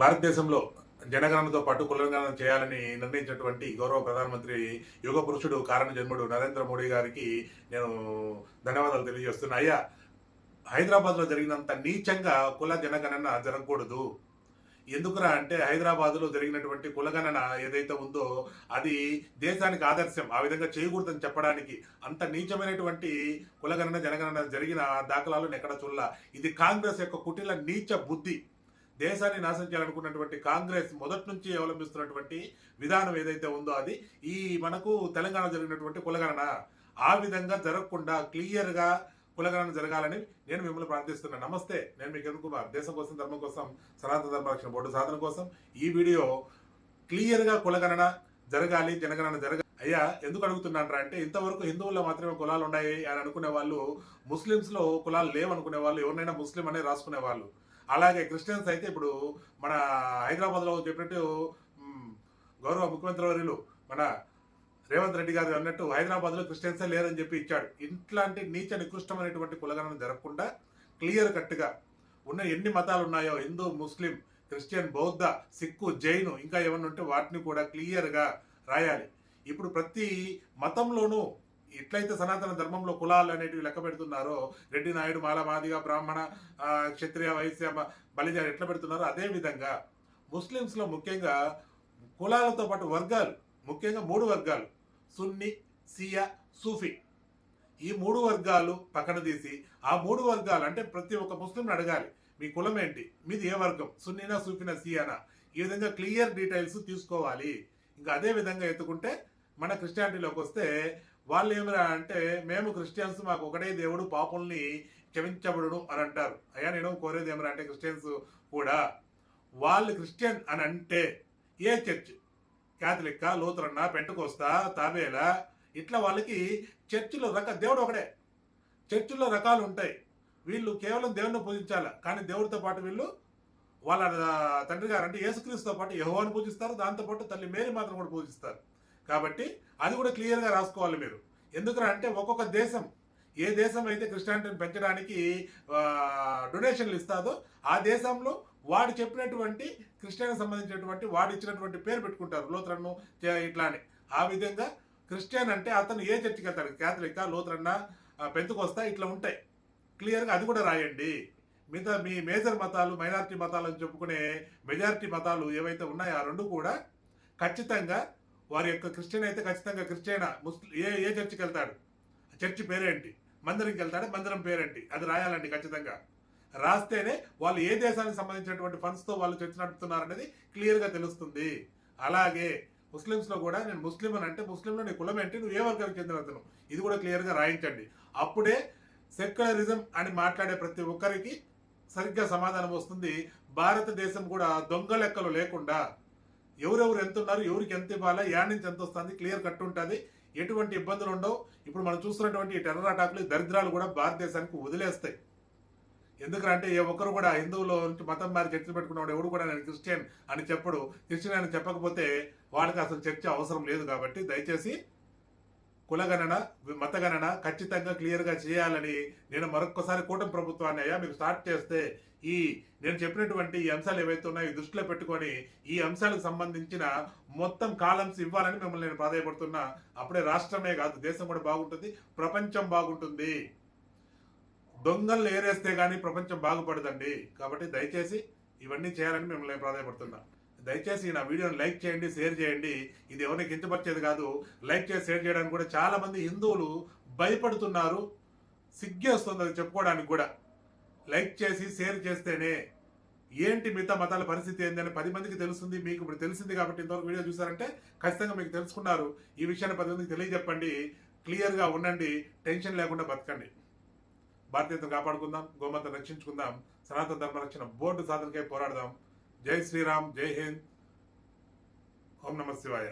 భారతదేశంలో జనగణనతో పాటు కులగణన చేయాలని నిర్ణయించినటువంటి గౌరవ ప్రధానమంత్రి యుగ పురుషుడు కారణ జన్ముడు నరేంద్ర మోడీ గారికి నేను ధన్యవాదాలు తెలియజేస్తున్నా. అయ్యా హైదరాబాద్లో జరిగినంత నీచంగా కుల జనగణన జరగకూడదు. ఎందుకురా అంటే హైదరాబాద్లో జరిగినటువంటి కులగణన ఏదైతే ఉందో అది దేశానికి ఆదర్శం ఆ విధంగా చేయకూడదని చెప్పడానికి అంత నీచమైనటువంటి కులగణన జనగణన జరిగిన దాఖలాలు ఎక్కడ చూడాల. ఇది కాంగ్రెస్ యొక్క కుటిల నీచ బుద్ధి. దేశాన్ని నాశనం చేయాలనుకున్నటువంటి కాంగ్రెస్ మొదటి నుంచి అవలంబిస్తున్నటువంటి విధానం ఏదైతే ఉందో అది ఈ మనకు తెలంగాణ జరిగినటువంటి కులగణన. ఆ విధంగా జరగకుండా క్లియర్గా కులగణన జరగాలని నేను మిమ్మల్ని ప్రార్థిస్తున్నాను. నమస్తే నేను మీ కిరణ్ కుమార్. దేశం కోసం ధర్మం కోసం సనాతన ధర్మరక్షణ బోర్డు సాధన కోసం ఈ వీడియో క్లియర్గా కులగణన జరగాలి జనగణన జరగాలి. అయ్యా ఎందుకు అడుగుతున్నాను అంటే ఇంతవరకు హిందువుల్లో మాత్రమే కులాలు ఉన్నాయి అని అనుకునే వాళ్ళు ముస్లిమ్స్లో కులాలు లేవనుకునే వాళ్ళు ఎవరినైనా ముస్లిం అనే రాసుకునే వాళ్ళు. అలాగే క్రిస్టియన్స్ అయితే ఇప్పుడు మన హైదరాబాద్లో చెప్పినట్టు గౌరవ ముఖ్యమంత్రి వర్యులు మన రేవంత్ రెడ్డి గారు అన్నట్టు హైదరాబాద్లో క్రిస్టియన్సే లేరని చెప్పి ఇచ్చాడు. ఇట్లాంటి నీచ నికృష్టమైనటువంటి కులగణన జరగకుండా క్లియర్ కట్గా ఉన్న ఎన్ని మతాలు ఉన్నాయో హిందూ ముస్లిం క్రిస్టియన్ బౌద్ధ సిక్కు జైను ఇంకా ఏమన్నా ఉంటే వాటిని కూడా క్లియర్గా రాయాలి. ఇప్పుడు ప్రతి మతంలోనూ ఎట్లయితే సనాతన ధర్మంలో కులాలు అనేటివి లెక్క పెడుతున్నారో రెడ్డి నాయుడు మాల మాదిగా బ్రాహ్మణ క్షత్రియ వైశ్య మ- బలిజ ఎట్లా పెడుతున్నారో అదే విధంగా ముస్లిమ్స్లో ముఖ్యంగా కులాలతో పాటు వర్గాలు ముఖ్యంగా మూడు వర్గాలు సున్ని సియా సూఫీ. ఈ మూడు వర్గాలు పక్కన తీసి ఆ మూడు వర్గాలు అంటే ప్రతి ఒక్క ముస్లింని అడగాలి. మీ కులం ఏంటి? మీది ఏ వర్గం? సున్నీనా సూఫీనా సియానా? ఈ విధంగా క్లియర్ డీటెయిల్స్ తీసుకోవాలి. ఇంకా అదే విధంగా ఎత్తుకుంటే మన క్రిస్టియానిటీలోకి వస్తే వాళ్ళు ఏమిరా అంటే మేము క్రిస్టియన్స్ మాకు ఒకటే దేవుడు పాపుల్ని క్షమించబడును అని అంటారు. అయ్యా నేను కోరేది ఏమిరా అంటే క్రిస్టియన్స్ కూడా. వాళ్ళు క్రిస్టియన్ అని అంటే ఏ చర్చ్? క్యాథలిక్ లూథరన్నా పెంటకోస్తా తాబేలా? ఇట్లా వాళ్ళకి చర్చిలో రక దేవుడు ఒకడే. చర్చిలో రకాలు ఉంటాయి. వీళ్ళు కేవలం దేవుడిని పూజించాలి? కానీ దేవుడితో పాటు వీళ్ళు వాళ్ళ తండ్రి గారు అంటే యేసుక్రీస్తుతో పాటు యహోవాన్ని పూజిస్తారు. దాంతోపాటు తల్లి మేరీ మాత్రం కూడా పూజిస్తారు. కాబట్టి అది కూడా క్లియర్గా రాసుకోవాలి మీరు. ఎందుకంటే అంటే ఒక్కొక్క దేశం ఏ దేశం అయితే క్రిస్టియానిటీని పెంచడానికి డొనేషన్లు ఇస్తాదో ఆ దేశంలో వాడు చెప్పినటువంటి క్రిస్టియన్కి సంబంధించినటువంటి వాడు ఇచ్చినటువంటి పేరు పెట్టుకుంటారు లోతరన్ను ఇట్లా అని. ఆ విధంగా క్రిస్టియన్ అంటే అతను ఏ చర్చికి వెళ్తాడు? క్యాథలిక్ లోతరన్న పెంతుకొస్తా ఇట్లా ఉంటాయి. క్లియర్గా అది కూడా రాయండి. మిగతా మీ మేజర్ మతాలు మైనారిటీ మతాలు అని చెప్పుకునే మెజారిటీ మతాలు ఏవైతే ఉన్నాయో ఆ రెండు కూడా ఖచ్చితంగా వారి యొక్క క్రిస్టియన్ అయితే ఖచ్చితంగా క్రిస్టియన్ ముస్లిం ఏ ఏ చర్చికి వెళ్తాడు? చర్చి పేరేంటి? మందిరంకి వెళ్తాడు? మందిరం పేరేంటి? అది రాయాలండి ఖచ్చితంగా. రాస్తేనే వాళ్ళు ఏ దేశానికి సంబంధించినటువంటి ఫండ్స్తో వాళ్ళు చర్చ నడుపుతున్నారనేది క్లియర్గా తెలుస్తుంది. అలాగే ముస్లిమ్స్లో కూడా నేను ముస్లిం అని అంటే ముస్లింలో నీ కులం ఏంటి? నువ్వు ఏ వర్గానికి చెందిన అతను? ఇది కూడా క్లియర్గా రాయించండి. అప్పుడే సెక్యులరిజం అని మాట్లాడే ప్రతి ఒక్కరికి సరిగ్గా సమాధానం వస్తుంది. భారతదేశం కూడా దొంగ లెక్కలు లేకుండా ఎవరెవరు ఎంత ఉన్నారు ఎవరికి ఎంత ఇవ్వాలా యాడ్ నుంచి ఎంత వస్తుంది క్లియర్ కట్ ఉంటుంది. ఎటువంటి ఇబ్బందులు ఉండవు. ఇప్పుడు మనం చూస్తున్నటువంటి ఈ టెర్రర్ అటాక్లు దరిద్రాలు కూడా భారతదేశానికి వదిలేస్తాయి. ఎందుకంటే ఏ ఒక్కరు కూడా హిందువులు నుంచి మతం మారి చర్చలు పెట్టుకున్నవాడు ఎవడు కూడా నేను క్రిస్టియన్ అని చెప్పడు. క్రిస్టియన్ అని చెప్పకపోతే వాళ్ళకి అసలు చర్చ అవసరం లేదు కాబట్టి దయచేసి కులగణన మతగణన ఖచ్చితంగా క్లియర్గా చేయాలని నేను మరొక్కసారి కూటమి ప్రభుత్వాన్ని అయ్యా మీకు స్టార్ట్ చేస్తే ఈ నేను చెప్పినటువంటి ఈ అంశాలు ఏవైతే ఉన్నాయో దృష్టిలో పెట్టుకొని ఈ అంశాలకు సంబంధించిన మొత్తం కాలమ్స్ ఇవ్వాలని మిమ్మల్ని నేను ప్రాధాయపడుతున్నా. అప్పుడే రాష్ట్రమే కాదు దేశం కూడా బాగుంటుంది ప్రపంచం బాగుంటుంది. దొంగలు ఏరేస్తే కానీ ప్రపంచం బాగుపడదండి. కాబట్టి దయచేసి ఇవన్నీ చేయాలని మిమ్మల్ని నేను ప్రాధాయపడుతున్నా. దయచేసి నా వీడియోని లైక్ చేయండి షేర్ చేయండి. ఇది ఎవరిని కించపరిచేది కాదు. లైక్ చేసి షేర్ చేయడానికి కూడా చాలామంది హిందువులు భయపడుతున్నారు. సిగ్గేస్తుంది అది చెప్పుకోవడానికి కూడా. లైక్ చేసి షేర్ చేస్తేనే ఏంటి మిగతా మతాల పరిస్థితి ఏందని పది మందికి తెలుస్తుంది. మీకు ఇప్పుడు తెలిసింది కాబట్టి ఇంతవరకు వీడియో చూసారంటే ఖచ్చితంగా మీకు తెలుసుకున్నారు. ఈ విషయాన్ని పది మందికి తెలియజెప్పండి. క్లియర్గా ఉండండి. టెన్షన్ లేకుండా బతకండి. భారతీయతను కాపాడుకుందాం. గోమాతను రక్షించుకుందాం. సనాతన ధర్మ రక్షణ బోర్డు సాధనకై పోరాడదాం. జై శ్రీరామ్ జై హింద్ ఓం నమ శివాయ